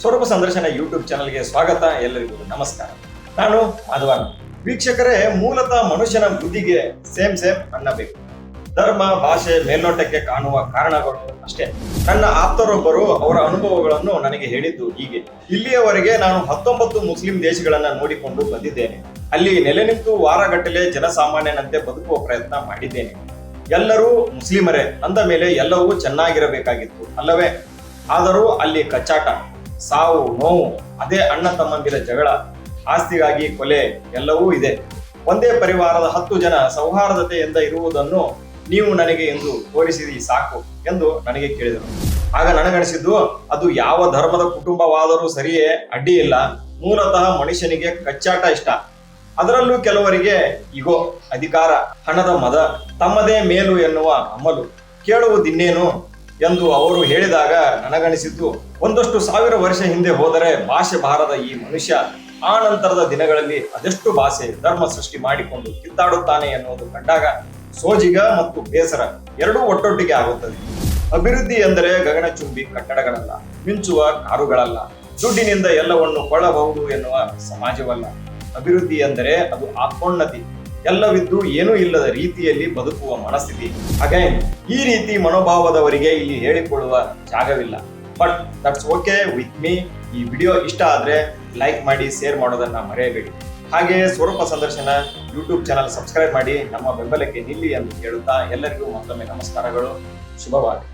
ಸ್ವರೂಪ ಸಂದರ್ಶನ ಯೂಟ್ಯೂಬ್ ಚಾನಲ್ಗೆ ಸ್ವಾಗತ ಎಲ್ಲರಿಗೂ ನಮಸ್ಕಾರ. ನಾನು ಮಾಧವನ್ ವೀಕ್ಷಕರೇ, ಮೂಲತಃ ಮನುಷ್ಯನ ಬುದ್ಧಿಗೆ ಸೇಮ್ ಸೇಮ್ ಅನ್ನಬೇಕು. ಧರ್ಮ, ಭಾಷೆ, ಮೇಲ್ನೋಟಕ್ಕೆ ಕಾಣುವ ಕಾರಣಗಳು ಅಷ್ಟೇ. ನನ್ನ ಆಪ್ತರೊಬ್ಬರು ಅವರ ಅನುಭವಗಳನ್ನು ನನಗೆ ಹೇಳಿದ್ದು ಹೀಗೆ. ಇಲ್ಲಿಯವರೆಗೆ ನಾನು ಹತ್ತೊಂಬತ್ತು ಮುಸ್ಲಿಂ ದೇಶಗಳನ್ನ ನೋಡಿಕೊಂಡು ಬಂದಿದ್ದೇನೆ. ಅಲ್ಲಿ ನೆಲೆ ನಿಂತು ವಾರಗಟ್ಟಲೆ ಜನಸಾಮಾನ್ಯನಂತೆ ಬದುಕುವ ಪ್ರಯತ್ನ ಮಾಡಿದ್ದೇನೆ. ಎಲ್ಲರೂ ಮುಸ್ಲಿಮರೇ. ಅಂದ ಮೇಲೆ ಎಲ್ಲವೂ ಚೆನ್ನಾಗಿರಬೇಕಾಗಿತ್ತು. ಅಲ್ಲವೇ? ಆದರೂ ಅಲ್ಲಿ ಕಚ್ಚಾಟ. ಸಾವು, ನೋವು, ಅದೇ ಅಣ್ಣ ತಮ್ಮಂದಿರ ಜಗಳ, ಆಸ್ತಿಗಾಗಿ ಕೊಲೆ ಎಲ್ಲವೂ ಇದೆ. ಒಂದೇ ಪರಿವಾರದ ಹತ್ತು ಜನ ಸೌಹಾರ್ದತೆಯಿಂದ ಇರುವುದನ್ನು ನೀವು ನನಗೆ ಎಂದು ತೋರಿಸಿದಿ ಸಾಕು ಎಂದು ನನಗೆ ಕೇಳಿದರು. ಆಗ ನನಗನಿಸಿದ್ದು, ಅದು ಯಾವ ಧರ್ಮದ ಕುಟುಂಬವಾದರೂ ಸರಿಯೇ ಅಡ್ಡಿ ಇಲ್ಲ ಮೂಲತಃ ಮನುಷ್ಯನಿಗೆ ಕಚ್ಚಾಟ ಇಷ್ಟ. ಅದರಲ್ಲೂ ಕೆಲವರಿಗೆ ಇಗೋ, ಅಧಿಕಾರ, ಹಣದ ಮದ, ತಮ್ಮದೇ ಮೇಲು ಎನ್ನುವ ಅಮಲು. ಕೇಳುವುದಿನ್ನೇನು? ಎಂದು ಅವರು ಹೇಳಿದಾಗ ನನಗನಿಸಿದ್ದು, ಒಂದಷ್ಟು ಸಾವಿರ ವರ್ಷ ಹಿಂದೆ ಹೋದರೆ ಭಾಷೆ ಬಾರದ ಈ ಮನುಷ್ಯ ಆ ನಂತರದ ದಿನಗಳಲ್ಲಿ ಅದೆಷ್ಟು ಭಾಷೆ, ಧರ್ಮ ಸೃಷ್ಟಿ ಮಾಡಿಕೊಂಡು ಕಿತ್ತಾಡುತ್ತಾನೆ ಎನ್ನುವುದು ಕಂಡಾಗ ಸೋಜಿಗ ಮತ್ತು ಬೇಸರ ಎರಡೂ ಒಟ್ಟೊಟ್ಟಿಗೆ ಆಗುತ್ತದೆ. ಅಭಿವೃದ್ಧಿ ಎಂದರೆ ಗಗನಚುಂಬಿ ಕಟ್ಟಡಗಳಲ್ಲ, ಮಿಂಚುವ ಕಾರುಗಳಲ್ಲ, ದುಡ್ಡಿನಿಂದ ಎಲ್ಲವನ್ನು ಕೊಳ್ಳಬಹುದು ಎನ್ನುವ ಸಮಾಜವಲ್ಲ. ಅಭಿವೃದ್ಧಿ ಎಂದರೆ ಅದು ಆತ್ಮೋನ್ನತಿ. ಎಲ್ಲವಿದ್ದು ಏನೂ ಇಲ್ಲದ ರೀತಿಯಲ್ಲಿ ಬದುಕುವ ಮನಸ್ಥಿತಿ. ಅಗೈನ್ ಈ ರೀತಿ ಮನೋಭಾವದವರಿಗೆ ಇಲ್ಲಿ ಹೇಳಿಕೊಳ್ಳುವ ಜಾಗವಿಲ್ಲ. But that's okay with me ಈ ವಿಡಿಯೋ ಇಷ್ಟ ಆದರೆ ಲೈಕ್ ಮಾಡಿ ಶೇರ್ ಮಾಡೋದನ್ನ ಮರೆಯಬೇಡಿ. ಹಾಗೆಯೇ ಸ್ವರೂಪ ಸಂದರ್ಶನ ಯೂಟ್ಯೂಬ್ ಚಾನಲ್ ಸಬ್ಸ್ಕ್ರೈಬ್ ಮಾಡಿ, ನಮ್ಮ ಬೆಂಬಲಕ್ಕೆ ನಿಲ್ಲಿ ಎಂದು ಹೇಳುತ್ತಾ ಎಲ್ಲರಿಗೂ ಮತ್ತೊಮ್ಮೆ ನಮಸ್ಕಾರಗಳು. ಶುಭವಾಗಲಿ.